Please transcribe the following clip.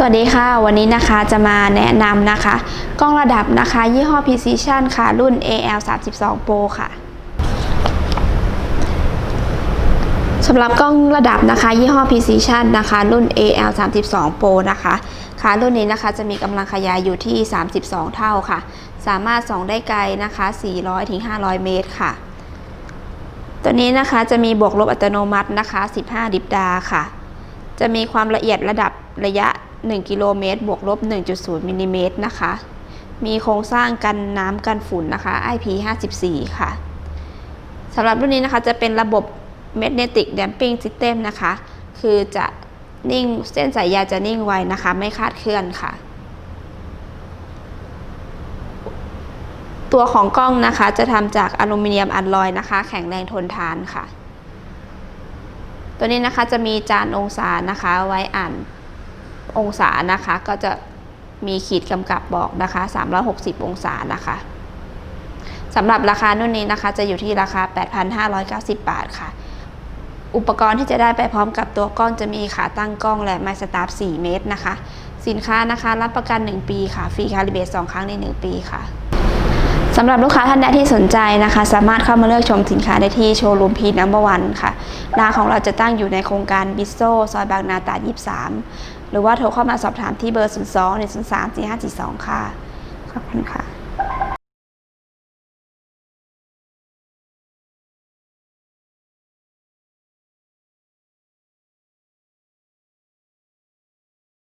สวัสดีค่ะ วันนี้นะคะจะมาแนะนำนะคะ กล้องระดับนะคะ ยี่ห้อ Precision ค่ะ รุ่น AL 32 Pro ค่ะสำหรับกล้องระดับนะคะ ยี่ห้อ Precision นะคะ รุ่น AL 32 Pro นะคะค่ะรุ่นนี้นะคะจะมีกำลังขยายอยู่ที่ 32 เท่าค่ะ สามารถส่องได้ไกลนะคะ 400-500 เมตรค่ะ ตัวนี้นะคะจะมีบวกลบอัตโนมัตินะคะ 15 ดิบดาค่ะ จะมีความละเอียดระดับระยะ 1กิโลเมตรบวกลบ 1.0มิลลิเมตรนะคะ มีโครงสร้างกันน้ำกันฝุ่นนะคะ IP54 ค่ะสำหรับรุ่นนี้นะคะจะเป็นระบบ Magnetic Damping System นะคะ คือจะนิ่งเส้นสายใยจะนิ่งไวนะคะ ไม่คาดเคลื่อนค่ะ ตัวของกล้องนะคะจะทำจากอลูมิเนียมอัลลอยนะคะ แข็งแรงทนทานค่ะ ตัวนี้นะคะจะมีจานองศานะคะไว้อ่าน องศานะคะก็จะมีขีดกำกับบอกนะคะ 360 องศานะคะสำหรับราคานุ่นนี้นะคะ จะอยู่ที่ราคา 8,590 บาทค่ะ อุปกรณ์ที่จะได้ไปพร้อมกับตัวกล้องจะมีขาตั้งกล้องและไมค์สตาร์ฟ4เมตรนะคะ สินค้านะคะรับประกัน 1 ปีค่ะ ฟรีคาลิเบต2ครั้งใน 1 ปีค่ะ สำหรับลูกค้าท่านใดที่สนใจนะคะ สามารถเข้ามาเลือกชมสินค้าได้ที่โชว์รูมพีนัมเบอร์วันค่ะร้านของเราจะตั้งอยู่ในโครงการบิสโซซอยบางนาตราด23 หรือว่าโทรเข้ามาสอบถามที่เบอร์ 02 103 4542 ค่ะ ขอบคุณค่ะ